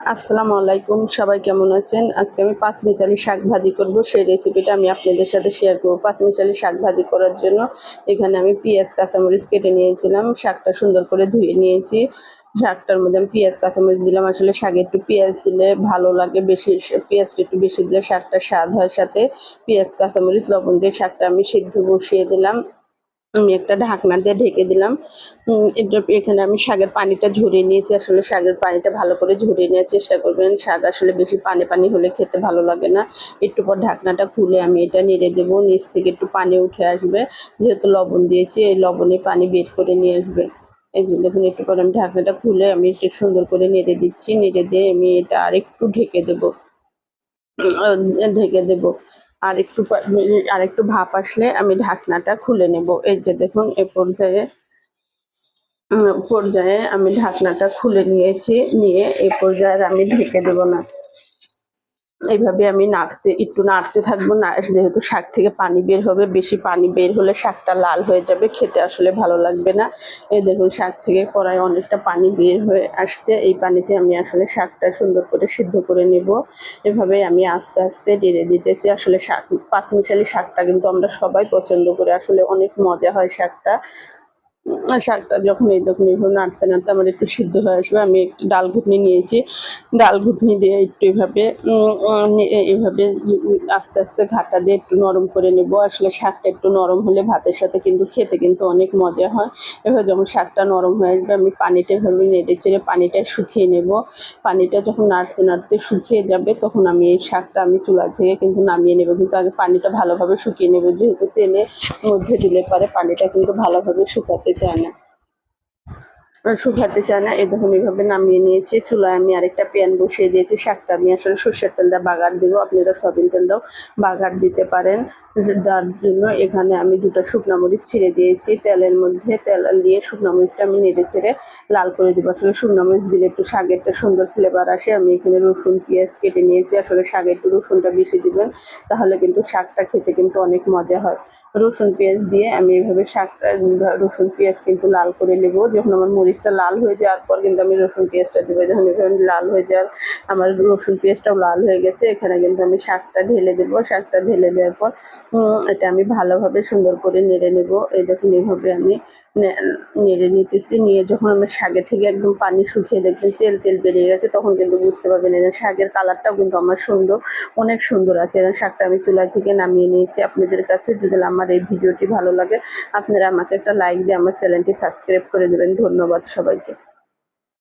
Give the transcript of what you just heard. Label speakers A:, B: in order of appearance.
A: আসসালামু আলাইকুম, সবাই কেমন আছেন? আজকে আমি পাঁচ মিশালি শাক ভাজি করব। সেই রেসিপিটা আমি আপনাদের সাথে শেয়ার করব। পাঁচ মিশালি শাক ভাজি করার জন্য এখানে আমি পেঁয়াজ, কাঁচামরিচ কেটে নিয়েছিলাম। শাকটা সুন্দর করে ধুয়ে নিয়েছি। শাকটার মধ্যে আমি পেঁয়াজ, কাঁচামরিচ দিলাম। আসলে শাকে একটু পেঁয়াজ দিলে ভালো লাগে। বেশি পেঁয়াজটা একটু বেশি দিলে শাকটা স্বাদ হয় সাথে। পেঁয়াজ, কাঁচামরিচ, লবণ দিয়ে শাকটা আমি সিদ্ধ বসিয়ে দিলাম। আমি একটা ঢাকনা দিয়ে ঢেকে দিলাম। এটা এখানে আমি শাকের পানিটা ঝরিয়ে নিয়েছি। আসলে শাকের পানিটা ভালো করে ঝরিয়ে নেওয়ার চেষ্টা করবেন। শাক আসলে বেশি পানি পানি হলে খেতে ভালো লাগে না। একটু পর ঢাকনাটা খুলে আমি এটা নেড়ে দেবো। নিচ থেকে একটু পানি উঠে আসবে। যেহেতু লবণ দিয়েছি, এই লবণে পানি বের করে নিয়ে আসবে। এই যে দেখুন, একটু পর আমি ঢাকনাটা খুলে আমি একটু সুন্দর করে নেড়ে দিচ্ছি। নেড়ে দিয়ে আমি এটা আরেকটু ঢেকে দেবো। ঢেকে দেব। আর একটু আর একটু ভাপ আসলে আমি ঢাকনাটা খুলে নেব। এই যে দেখুন, এ পর্যায়ে পর্যায়ে আমি ঢাকনাটা খুলে নিয়েছি, নিয়ে এ পর্যায়ে আমি ঢেকে দেব না। এইভাবে আমি নাড়তে, একটু নাড়তে থাকব না, যেহেতু শাক থেকে পানি বের হবে, বেশি পানি বের হলে শাকটা লাল হয়ে যাবে, খেতে আসলে ভালো লাগবে না। এই দেখুন, শাক থেকে কড়াই অনেকটা পানি বের হয়ে আসছে, এই পানিতে আমি আসলে শাকটা সুন্দর করে সিদ্ধ করে নেব। এভাবে আমি আস্তে আস্তে ডেড়ে দিতেছি, আসলে শাক পাঁচমিশালি শাকটা কিন্তু আমরা সবাই পছন্দ করি, আসলে অনেক মজা হয় শাকটা। শাকটা যখন এই দেখুন এইভাবে নাড়তে নাড়তে আমার একটু সিদ্ধ হয়ে আসবে, আমি একটু ডাল ঘুটনি নিয়েছি। ডাল ঘুটনি দিয়ে একটু এভাবে এভাবে আস্তে আস্তে ঘাটা দিয়ে একটু নরম করে নেব। আসলে শাকটা একটু নরম হলে ভাতের সাথে কিন্তু খেতে কিন্তু অনেক মজা হয়। এভাবে যখন শাকটা নরম হয়ে আসবে, আমি পানিটা এভাবে নেড়ে চেড়ে পানিটা শুকিয়ে নেব। পানিটা যখন নাড়তে নাড়তে শুকিয়ে যাবে, তখন আমি এই শাকটা আমি চুলা থেকে কিন্তু নামিয়ে নেব। কিন্তু আগে পানিটা ভালোভাবে শুকিয়ে নেব, যেহেতু তেলে মধ্যে দিলে পরে, পানিটা কিন্তু ভালোভাবে শুকাতে চায় না। শুকাতে চায় না এই দেখুন এইভাবে নামিয়ে নিয়েছি। চুলায় আমি আরেকটা প্যান বসিয়ে দিয়েছি। শাকটা আমি আসলে সর্ষের তেল দিয়ে বাগার দেবো। আপনারা সয়াবিন তেল দাও বাগার দিতে পারেন। তার জন্য এখানে আমি দুটো শুকনো মরিচ ছিঁড়ে দিয়েছি। তেলের মধ্যে তেল দিয়ে শুকনো মরিচটা আমি নেড়ে চেড়ে লাল করে দেবো। আসলে শুকনো মরিচ দিলে একটু শাকের একটা সুন্দর ফ্লেভার আসে। আমি এখানে রসুন, পেঁয়াজ কেটে নিয়েছি। আসলে শাকে একটু রসুনটা বেশি দিবেন, তাহলে কিন্তু শাকটা খেতে কিন্তু অনেক মজা হয়। রসুন, পেঁয়াজ দিয়ে আমি এভাবে শাকটা, রসুন, পেঁয়াজ কিন্তু লাল করে নেব। যখন আমার মরিচটা লাল হয়ে যাওয়ার পর কিন্তু আমি রসুন পেঁয়াজটা দেবো। যখন লাল হয়ে যাওয়ার আমার রসুন পেঁয়াজটাও লাল হয়ে গেছে, এখানে কিন্তু আমি শাকটা ঢেলে দেবো। শাকটা ঢেলে দেওয়ার পর এটা আমি ভালোভাবে সুন্দর করে নেড়ে নেব। এই দেখুন, এইভাবে আমি নেড়ে নিতেছি। নিয়ে যখন আমার শাকের থেকে একদম পানি শুকিয়ে দেখবেন তেল তেল বেরিয়ে গেছে, তখন কিন্তু বুঝতে পারবেন যে শাকের কালারটাও কিন্তু আমার সুন্দর, অনেক সুন্দর আছে। এবং শাকটা আমি চুলা থেকে নামিয়ে নিয়েছি। আপনাদের কাছে যদি আমার এই ভিডিওটি ভালো লাগে, আপনারা আমাকে একটা লাইক দিয়ে আমার চ্যানেলটি সাবস্ক্রাইব করে দেবেন। ধন্যবাদ সবাইকে।